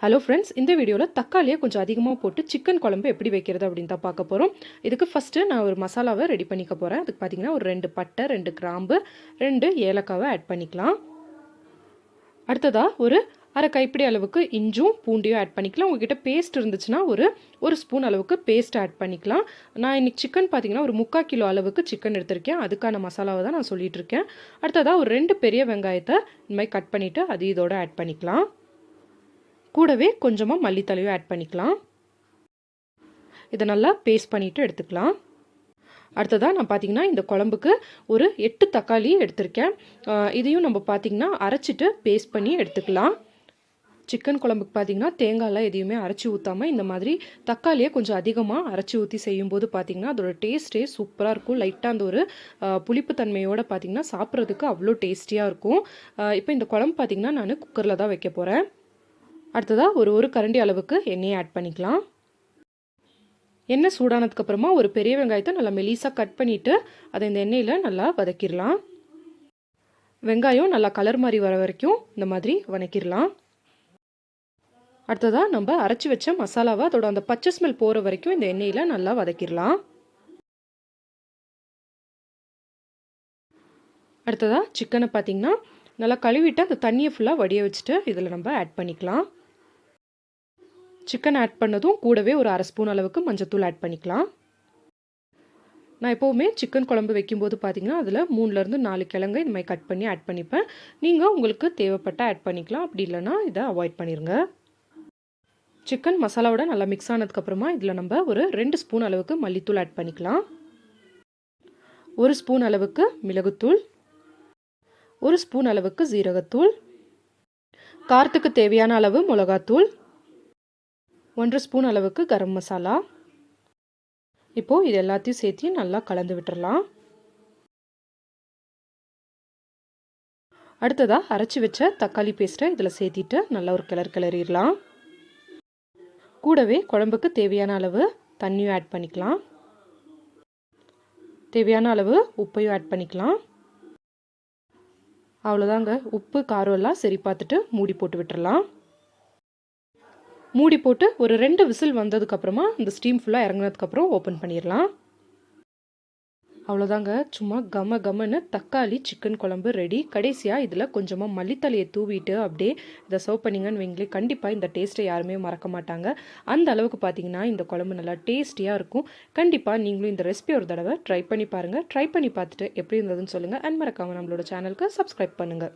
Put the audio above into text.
Hello friends இந்த வீடியோவில் தக்காளியை கொஞ்சம் அதிகமாக போட்டு சிக்கன் குழம்பு எப்படி வைக்கிறது அப்படின்னு தான் பார்க்க போகிறோம் இதுக்கு ஃபஸ்ட்டு நான் ஒரு மசாலாவை ரெடி பண்ணிக்க போகிறேன் அதுக்கு பார்த்தீங்கன்னா ஒரு ரெண்டு பட்டை ரெண்டு கிராம்பு ரெண்டு ஏலக்காவை ஆட் பண்ணிக்கலாம். அடுத்ததாக ஒரு அரை கைப்பிடி அளவுக்கு இஞ்சும் பூண்டையும் ஆட் பண்ணிக்கலாம். உங்ககிட்ட பேஸ்ட் இருந்துச்சுன்னா ஒரு ஒரு ஸ்பூன் அளவுக்கு பேஸ்ட் ஆட் பண்ணிக்கலாம். நான் இன்றைக்கி சிக்கன் பார்த்தீங்கன்னா ஒரு முக்கால் கிலோ அளவுக்கு சிக்கன் எடுத்திருக்கேன். அதுக்கான மசாலாவை தான் நான் சொல்லிகிட்ருக்கேன் அடுத்ததாக ஒரு ரெண்டு பெரிய வெங்காயத்தை இந்த மாதிரி கட் பண்ணிவிட்டு அது இதோடு ஆட் பண்ணிக்கலாம். கூடவே கொஞ்சமாக மல்லித்தலையும் ஆட் பண்ணிக்கலாம். இதை நல்லா பேஸ்ட் பண்ணிவிட்டு எடுத்துக்கலாம். அடுத்ததாக நான் பார்த்தீங்கன்னா இந்த குழம்புக்கு ஒரு எட்டு தக்காளி எடுத்திருக்கேன். இதையும் நம்ம பார்த்தீங்கன்னா அரைச்சிட்டு பேஸ்ட் பண்ணி எடுத்துக்கலாம். சிக்கன் குழம்புக்கு பார்த்தீங்கன்னா தேங்காயெலாம் எதையுமே அரைச்சி ஊற்றாமல் இந்த மாதிரி தக்காளியை கொஞ்சம் அதிகமாக அரைச்சி ஊற்றி செய்யும்போது பார்த்தீங்கன்னா அதோட டேஸ்ட்டே சூப்பராக இருக்கும். லைட்டாக அந்த ஒரு புளிப்பு தன்மையோடு பார்த்தீங்கன்னா சாப்பிட்றதுக்கு அவ்வளோ டேஸ்டியாக இருக்கும். இப்போ இந்த குழம்பு பார்த்தீங்கன்னா நான் குக்கரில் தான் வைக்க போகிறேன் அடுத்ததாக ஒரு ஒரு கரண்டி அளவுக்கு எண்ணெயை ஆட் பண்ணிக்கலாம். எண்ணெய் சூடானதுக்கப்புறமா ஒரு பெரிய வெங்காயத்தை நல்லா மெலிசாக கட் பண்ணிவிட்டு அதை இந்த எண்ணெயில் நல்லா வதக்கிடலாம். வெங்காயம் நல்லா கலர் மாதிரி வர வரைக்கும் இந்த மாதிரி வதக்கிடலாம் அடுத்ததாக நம்ம அரைச்சி வச்ச மசாலாவை அதோட அந்த பச்சை ஸ்மெல் போகிற வரைக்கும் இந்த எண்ணெயில் நல்லா வதக்கிடலாம். அடுத்ததாக சிக்கனை பார்த்தீங்கன்னா நல்லா கழுவிட்டு அந்த தண்ணியை ஃபுல்லாக வடிய வச்சுட்டு இதில் நம்ம ஆட் பண்ணிக்கலாம். சிக்கன் ஆட் பண்ணதும் கூடவே ஒரு அரை ஸ்பூன் அளவுக்கு மஞ்சத்தூள் ஆட் பண்ணிக்கலாம். நான் எப்போவுமே சிக்கன் குழம்பு வைக்கும்போது பார்த்தீங்கன்னா அதில் மூணுலேருந்து நாலு கிழங்கு இந்த மாதிரி கட் பண்ணி ஆட் பண்ணிப்பேன். நீங்கள் உங்களுக்கு தேவைப்பட்ட ஆட் பண்ணிக்கலாம். அப்படி இல்லைன்னா இதை அவாய்ட் பண்ணிடுங்க சிக்கன் மசாலாவோட நல்லா மிக்ஸ் ஆனதுக்கப்புறமா இதில் நம்ம ஒரு ரெண்டு ஸ்பூன் அளவுக்கு மல்லித்தூள் ஆட் பண்ணிக்கலாம். ஒரு ஸ்பூன் அளவுக்கு மிளகுத்தூள். ஒரு ஸ்பூன் அளவுக்கு ஜீரகத்தூள் காரத்துக்கு தேவையான அளவு மிளகாத்தூள். ஒன்றரை ஸ்பூன் அளவுக்கு கரம் மசாலா. இப்போது இது எல்லாத்தையும் சேர்த்து நல்லா கலந்து விட்டுறலாம். அடுத்ததாக அரைச்சி வச்ச தக்காளி பேஸ்ட்டை இதில் சேர்த்திட்டு நல்லா ஒரு கிளர் கிளறிடலாம். கூடவே குழம்புக்கு தேவையான அளவு தண்ணியும் ஆட் பண்ணிக்கலாம். தேவையான அளவு உப்பையும் ஆட் பண்ணிக்கலாம். அவ்வளோதாங்க உப்பு காரம் எல்லாம் சரி பார்த்துட்டு மூடி போட்டு விட்டுறலாம். மூடி போட்டு ஒரு ரெண்டு விசில் வந்ததுக்கப்புறமா இந்த ஸ்டீம் ஃபுல்லாக இறங்கினதுக்கப்புறம் ஓப்பன் பண்ணிடலாம். அவ்வளோதாங்க சும்மா கம கமன்னு தக்காளி சிக்கன் குழம்பு ரெடி கடைசியாக இதில் கொஞ்சமாக மல்லித்தலையை தூவிட்டு அப்படியே இதை சர்வ் பண்ணிங்கன்னு வைங்களே கண்டிப்பாக இந்த டேஸ்ட்டை யாருமே மறக்க மாட்டாங்க. அந்த அளவுக்கு பார்த்தீங்கன்னா இந்த குழம்பு நல்லா டேஸ்டியாக இருக்கும். கண்டிப்பாக நீங்களும் இந்த ரெசிபி ஒரு தடவை ட்ரை பண்ணி பாருங்கள் ட்ரை பண்ணி பார்த்துட்டு எப்படி இருந்ததுன்னு சொல்லுங்கள் அண்ட் மறக்காமல் நம்மளோட சேனலுக்கு சப்ஸ்கிரைப் பண்ணுங்கள்